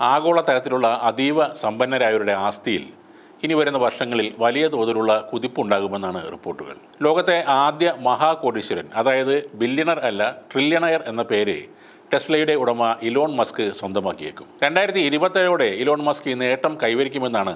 ആഗോള തലത്തിലുള്ള അതീവ സമ്പന്നരായവരുടെ ആസ്തിയിൽ ഇനി വരുന്ന വർഷങ്ങളിൽ വലിയ തോതിലുള്ള കുതിപ്പുണ്ടാകുമെന്നാണ് റിപ്പോർട്ടുകൾ. ലോകത്തെ ആദ്യ മഹാകോടീശ്വരൻ അതായത് ബില്യണർ അല്ല ട്രില്യണയർ എന്ന പേര് ടെസ്ലയുടെ ഉടമ ഇലോൺ മസ്ക് സ്വന്തമാക്കിയേക്കും. രണ്ടായിരത്തി ഇരുപത്തേഴോടെ ഇലോൺ മസ്ക് ഈ നേട്ടം കൈവരിക്കുമെന്നാണ്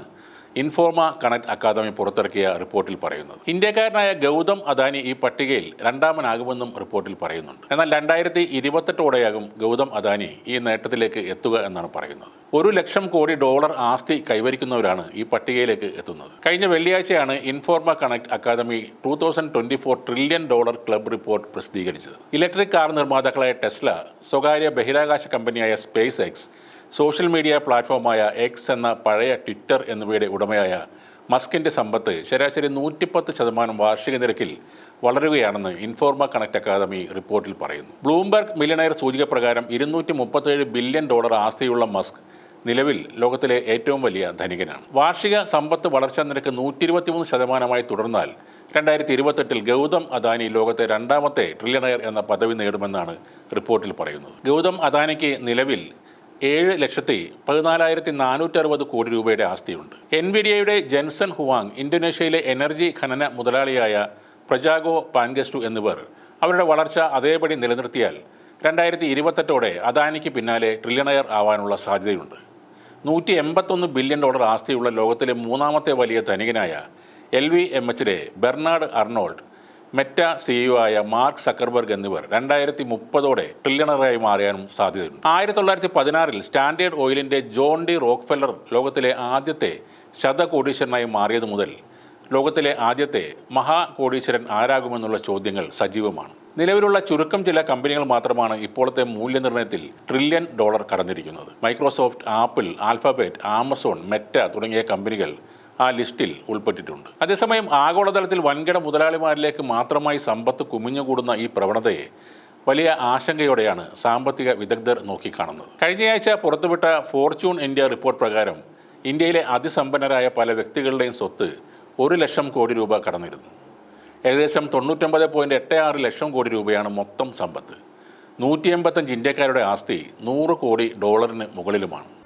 ഇൻഫോർമ കണക്ട് അക്കാദമി പുറത്തിറക്കിയ റിപ്പോർട്ടിൽ പറയുന്നത്. ഇന്ത്യക്കാരനായ ഗൗതം അദാനി ഈ പട്ടികയിൽ രണ്ടാമനാകുമെന്നും റിപ്പോർട്ടിൽ പറയുന്നുണ്ട്. എന്നാൽ രണ്ടായിരത്തി ഇരുപത്തെട്ടോടെയാകും ഗൗതം അദാനി ഈ നേട്ടത്തിലേക്ക് എത്തുക എന്നാണ് പറയുന്നത്. ഒരു ലക്ഷം കോടി ഡോളർ ആസ്തി കൈവരിക്കുന്നവരാണ് ഈ പട്ടികയിലേക്ക് എത്തുന്നത്. കഴിഞ്ഞ വെള്ളിയാഴ്ചയാണ് Informa Connect Academy two thousand twenty four trillion dollar club report പ്രസിദ്ധീകരിച്ചത്. ഇലക്ട്രിക് കാർ നിർമ്മാതാക്കളായ ടെസ്ല സ്വകാര്യ ബഹിരാകാശ കമ്പനിയായ സ്പേസ് എക്സ് സോഷ്യൽ മീഡിയ പ്ലാറ്റ്ഫോമായ എക്സ് എന്ന പഴയ ട്വിറ്റർ എന്നിവയുടെ ഉടമയായ മസ്കിന്റെ സമ്പത്ത് ശരാശരി നൂറ്റിപ്പത്ത് ശതമാനം വാർഷിക നിരക്കിൽ വളരുകയാണെന്ന് ഇൻഫോർമ കണക്ട് അക്കാദമി റിപ്പോർട്ടിൽ പറയുന്നു. ബ്ലൂംബർഗ് മില്യണയർ സൂചിക പ്രകാരം ഇരുന്നൂറ്റി മുപ്പത്തേഴ് ബില്യൺ ഡോളർ ആസ്തിയുള്ള മസ്ക് നിലവിൽ ലോകത്തിലെ ഏറ്റവും വലിയ ധനികനാണ്. വാർഷിക സമ്പത്ത് വളർച്ചാ നിരക്ക് നൂറ്റി ഇരുപത്തിമൂന്ന് ശതമാനമായി തുടർന്നാൽ രണ്ടായിരത്തി ഇരുപത്തെട്ടിൽ ഗൗതം അദാനി ലോകത്തെ രണ്ടാമത്തെ ട്രില്യണയർ എന്ന പദവി നേടുമെന്നാണ് റിപ്പോർട്ടിൽ പറയുന്നത്. ഗൗതം അദാനിക്ക് നിലവിൽ ഏഴ് ലക്ഷത്തി പതിനാലായിരത്തി നാനൂറ്റി അറുപത് കോടി രൂപയുടെ ആസ്തിയുണ്ട്. എൻവിഡിയയുടെ ജെൻസൺ ഹുവാങ് ഇന്തോനേഷ്യയിലെ എനർജി ഖനന മുതലാളിയായ പ്രജാഗോ പാൻഗസ്റ്റു എന്നിവർ അവരുടെ വളർച്ച അതേപടി നിലനിർത്തിയാൽ രണ്ടായിരത്തി ഇരുപത്തെട്ടോടെ അദാനിക്ക് പിന്നാലെ ട്രില്യണയർ ആവാനുള്ള സാധ്യതയുണ്ട്. നൂറ്റി എൺപത്തൊന്ന് ബില്യൺ ഡോളർ ആസ്തിയുള്ള ലോകത്തിലെ മൂന്നാമത്തെ വലിയ ധനികനായ എൽ വി എം എച്ചിലെ ബെർണാഡ് അർണോൾഡ് മെറ്റ സിഇഒ ആയ മാർക്ക് സക്കർബർഗ് എന്നിവർ രണ്ടായിരത്തി മുപ്പതോടെ ട്രില്യണറായി മാറിയാനും സാധ്യതയുണ്ട്. ആയിരത്തി തൊള്ളായിരത്തി പതിനാറിൽ സ്റ്റാൻഡേർഡ് ഓയിലിന്റെ ജോൺ ഡി റോക്ക്ഫെല്ലർ ലോകത്തിലെ ആദ്യത്തെ ശതകോടീശ്വരനായി മാറിയത് മുതൽ ലോകത്തിലെ ആദ്യത്തെ മഹാകോടീശ്വരൻ ആരാകുമെന്നുള്ള ചോദ്യങ്ങൾ സജീവമാണ്. നിലവിലുള്ള ചുരുക്കം ചില കമ്പനികൾ മാത്രമാണ് ഇപ്പോഴത്തെ മൂല്യനിർണയത്തിൽ trillion dollar കടന്നിരിക്കുന്നത്. Microsoft Apple Alphabet Amazon Meta തുടങ്ങിയ കമ്പനികൾ ആ ലിസ്റ്റിൽ ഉൾപ്പെട്ടിട്ടുണ്ട്. അതേസമയം ആഗോളതലത്തിൽ വൻകിട മുതലാളിമാരിലേക്ക് മാത്രമായി സമ്പത്ത് കുമിഞ്ഞുകൂടുന്ന ഈ പ്രവണതയെ വലിയ ആശങ്കയോടെയാണ് സാമ്പത്തിക വിദഗ്ധർ നോക്കിക്കാണുന്നത്. കഴിഞ്ഞയാഴ്ച പുറത്തുവിട്ട ഫോർച്യൂൺ ഇന്ത്യ റിപ്പോർട്ട് പ്രകാരം ഇന്ത്യയിലെ അതിസമ്പന്നരായ പല വ്യക്തികളുടെയും സ്വത്ത് ഒരു ലക്ഷം കോടി രൂപ കടന്നിരുന്നു. ഏകദേശം തൊണ്ണൂറ്റൊമ്പത് പോയിന്റ് എട്ട് ആറ് ലക്ഷം കോടി രൂപയാണ് മൊത്തം സമ്പത്ത്. നൂറ്റി എൺപത്തഞ്ച് ഇന്ത്യക്കാരുടെ ആസ്തി നൂറ് കോടി ഡോളറിന് മുകളിലുമാണ്.